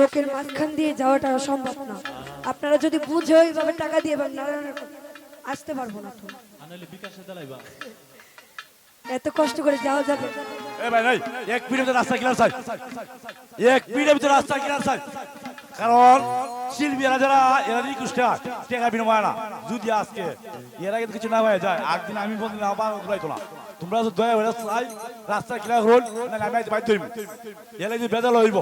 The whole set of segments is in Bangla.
লোকের মাঝখান দিয়ে যাওয়াটা সম্ভব না। আপনারা যদি বুঝে ওইভাবে টাকা দিয়ে আসতে পারব না এত কষ্ট করে যাওয়া যাবে। রাস্তা এক রাস্তা কারণ শিল্পীরা যারা যদি আজকে এরা কিন্তু কিছু না যায়। আমি বলছি, না আমি এরা হইব।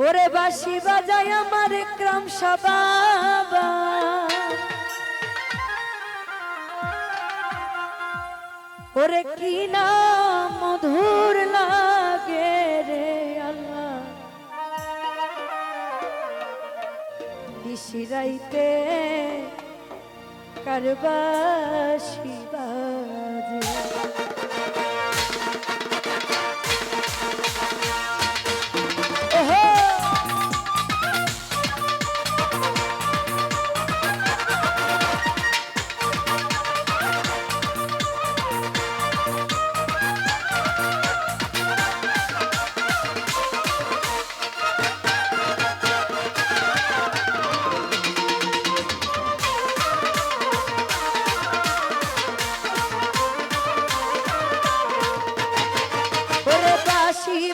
ওরে বাসি বাজায় আমার গ্রাম সবাবা ওরে কি না মধুর লাগে রে আল্লাহ। নিশিরাইতে কারবাসি বাজে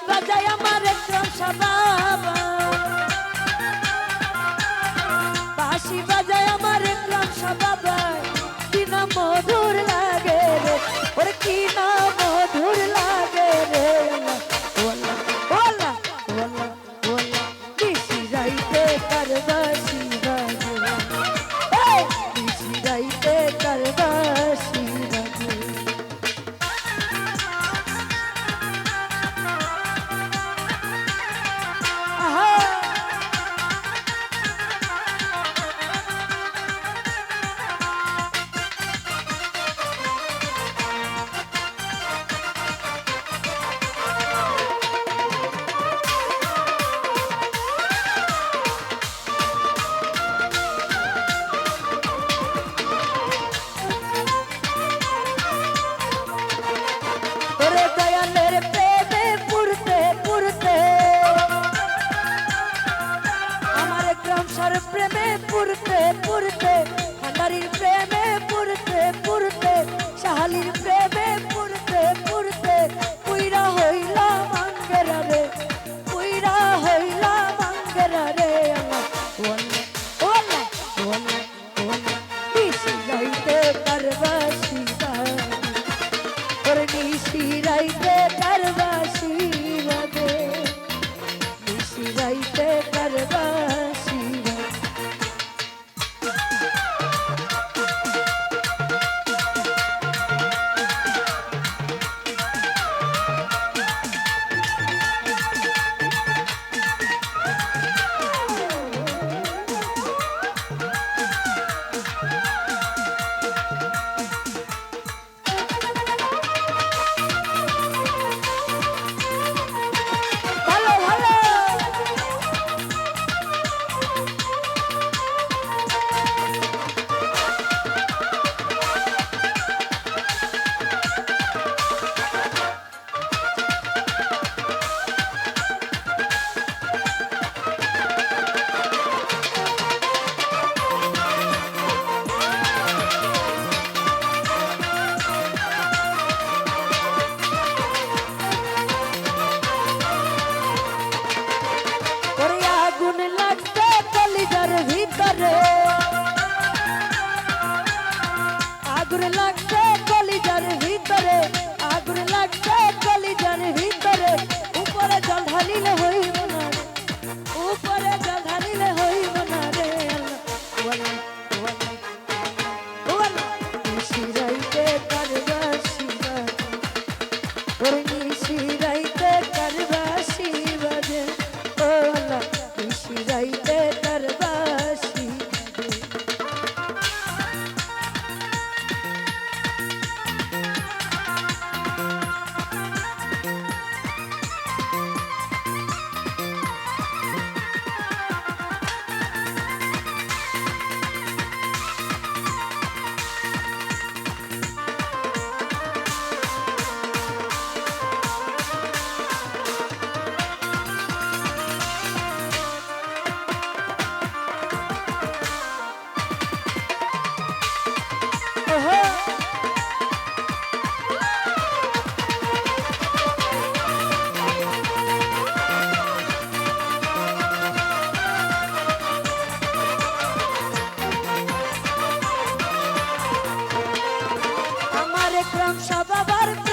বাজায় আমার একজন বাবা Madhuri Lakshmi. দেখলাম সবার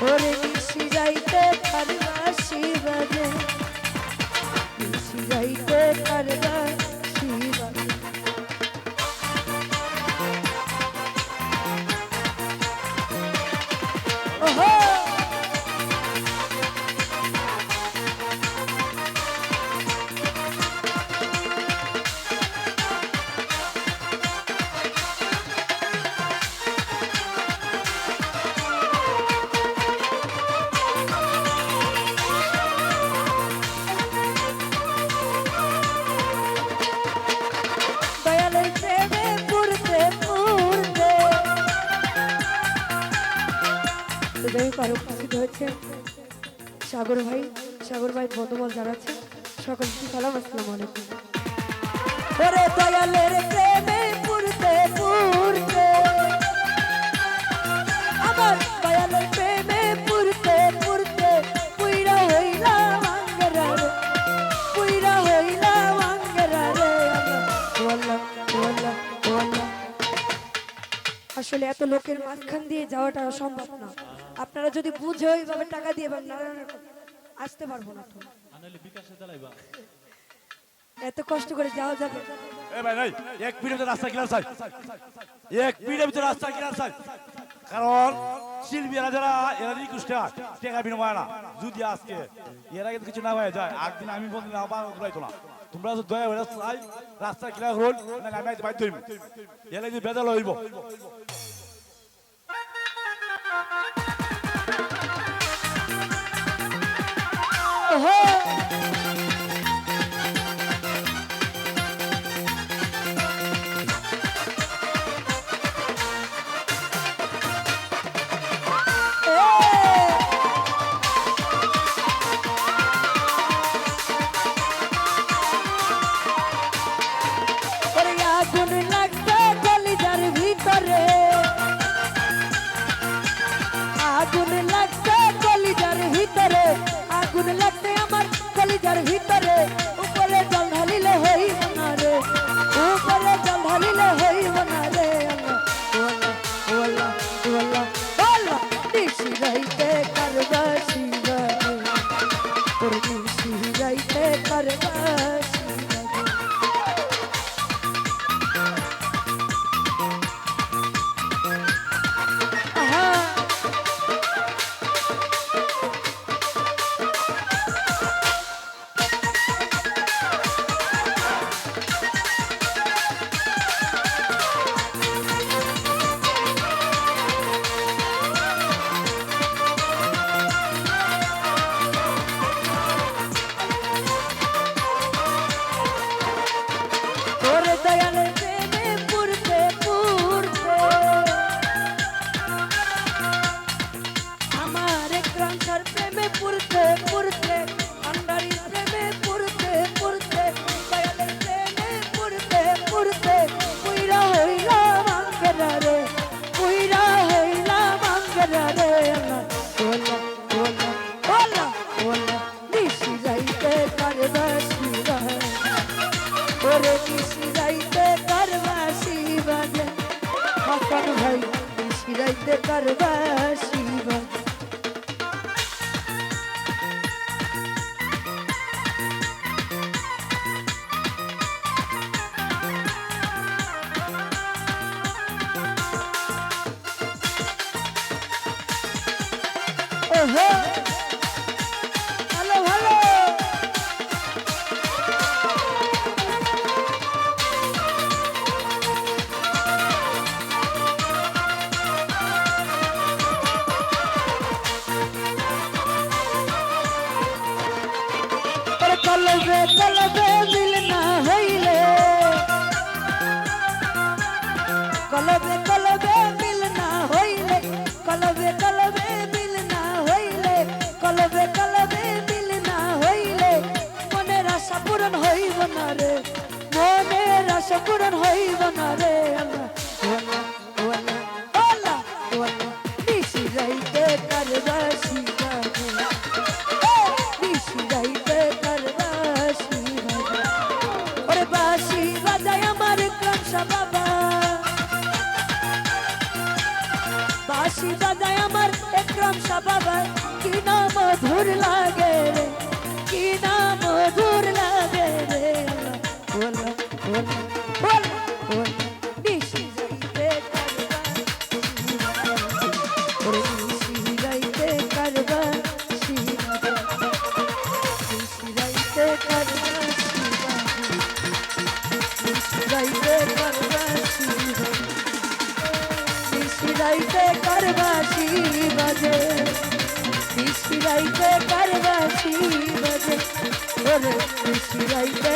ওরে কৃষি যাইতে পারবা শিবাজে শিবাইতে পারবা সাগর ভাই সাগর ভাই বদমল জানাচ্ছে। সকলকে সালাম আসসালামু আলাইকুম। ওরে দয়ালের প্রেমে পুরতে পুরতে আমার দয়ালের প্রেমে পুরতে পুরতে পুইরা হইলা আঙ্গরা রে পুইরা হইলা আঙ্গরা রে। ওয়াল্লা ওয়াল্লা ওয়াল্লা আসলে এত লোকের মাঝখান দিয়ে যাওয়াটা সম্ভব না। আপনারা যদি বুঝে ওইভাবে টাকা দিয়ে বা নানান রকম আসতে পারব না তো। এত কষ্ট করে যাওয়া যাবে। এ ভাই ভাই এক মিনিট রাস্তা কিনার চাই। এক ভিতরে রাস্তা কিনার চাই। কারণ শিল্পীরা যারা এরা রিকোয়েস্ট টাকা বিনিময় না। যদি আজকে এরা কিন্তু কিছু না হয়ে যায় একদিন আমি বলতে না আবার ঘুরাইতো না। তোমরা যদি দয়া হয়ে চাই রাস্তা কিনার রোল না আমি আজ বাধ্য হইব। এলা যদি বেদল হইব। I gotta hear. Yeah. বাদশা বাবা। বাসি বাজায় আমার একরম শাহ বাবা। কি না মধুর লাগে রে। কার বাসি বাজে। কৃষ্টি রাইতে কার বাসি বাজে। ওরে কৃষ্টি রাইতে